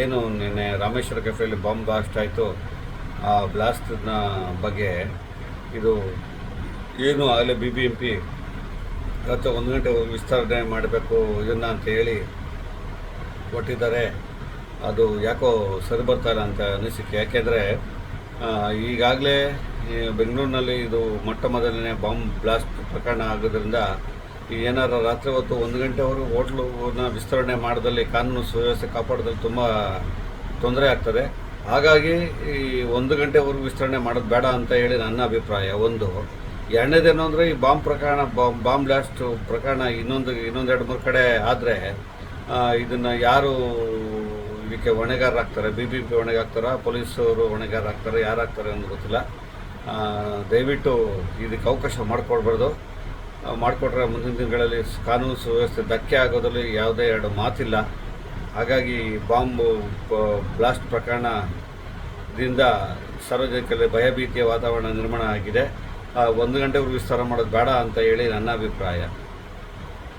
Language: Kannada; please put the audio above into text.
ಏನು ನಿನ್ನೆ ರಾಮೇಶ್ವರ ಕೆಫೆಯಲ್ಲಿ ಬಾಂಬ್ ಬ್ಲಾಸ್ಟ್ ಆಯಿತು, ಆ ಬ್ಲಾಸ್ಟ್ನ ಬಗ್ಗೆ ಇದು ಏನು ಆಗಲೇ ಬಿ ಬಿ ಎಂ ಪಿ ಇವತ್ತು ಒಂದು ಗಂಟೆ ವಿಸ್ತರಣೆ ಮಾಡಬೇಕು, ಇದನ್ನು ಅಂತ ಹೇಳಿ ಕೊಟ್ಟಿದ್ದಾರೆ. ಅದು ಯಾಕೋ ಸರಿ ಬರ್ತಾರೆ ಅಂತ ಅನಿಸಿಕೆ. ಯಾಕೆಂದರೆ ಈಗಾಗಲೇ ಬೆಂಗಳೂರಿನಲ್ಲಿ ಇದು ಮೊಟ್ಟ ಮೊದಲನೇ ಬಾಂಬ್ ಬ್ಲಾಸ್ಟ್ ಪ್ರಕರಣ ಆಗೋದ್ರಿಂದ ಏನಾರ ರಾತ್ರಿ ಹೊತ್ತು ಒಂದು ಗಂಟೆವರೆಗೂ ಹೋಟ್ಲನ್ನ ವಿಸ್ತರಣೆ ಮಾಡಿದಲ್ಲಿ ಕಾನೂನು ಸುವ್ಯವಸ್ಥೆ ಕಾಪಾಡೋದಲ್ಲಿ ತುಂಬ ತೊಂದರೆ ಆಗ್ತದೆ. ಹಾಗಾಗಿ ಈ ಒಂದು ಗಂಟೆವರೆಗೂ ವಿಸ್ತರಣೆ ಮಾಡೋದು ಬೇಡ ಅಂತ ಹೇಳಿ ನನ್ನ ಅಭಿಪ್ರಾಯ. ಒಂದು, ಎರಡನೇದೇನು ಅಂದರೆ ಈ ಬಾಂಬ್ ಪ್ರಕರಣ, ಬಾಂಬ್ ಬ್ಲಾಸ್ಟ್ ಪ್ರಕರಣ ಇನ್ನೊಂದು ಇನ್ನೊಂದು ಎರಡು ಮೂರು ಕಡೆ ಆದರೆ ಇದನ್ನು ಯಾರು ಇದಕ್ಕೆ ಹೊಣೆಗಾರರಾಗ್ತಾರೆ ಬಿ ಬಿ ಪಿ ಹೊಣೆಗಾಗ್ತಾರ? ಪೊಲೀಸರು ಹೊಣೆಗಾರರಾಗ್ತಾರೆ ಯಾರಾಗ್ತಾರೆ ಅಂತ ಗೊತ್ತಿಲ್ಲ. ದಯವಿಟ್ಟು ಇದಕ್ಕೆ ಅವಕಾಶ ಮಾಡಿಕೊಡ್ಬಾರ್ದು ಮಾಡಿಕೊಟ್ರೆ ಮುಂದಿನ ದಿನಗಳಲ್ಲಿ ಕಾನೂನು ಸುವ್ಯವಸ್ಥೆ ಧಕ್ಕೆ ಆಗೋದ್ರಲ್ಲಿ ಯಾವುದೇ ಎರಡು ಮಾತಿಲ್ಲ. ಹಾಗಾಗಿ ಬಾಂಬು ಬ್ಲಾಸ್ಟ್ ಪ್ರಕರಣದಿಂದ ಸಾರ್ವಜನಿಕರಲ್ಲಿ ಭಯಭೀತಿಯ ವಾತಾವರಣ ನಿರ್ಮಾಣ ಆಗಿದೆ. ಒಂದು ಗಂಟೆವರೆಗೂ ವಿಸ್ತಾರ ಮಾಡೋದು ಬೇಡ ಅಂತ ಹೇಳಿ ನನ್ನ ಅಭಿಪ್ರಾಯ.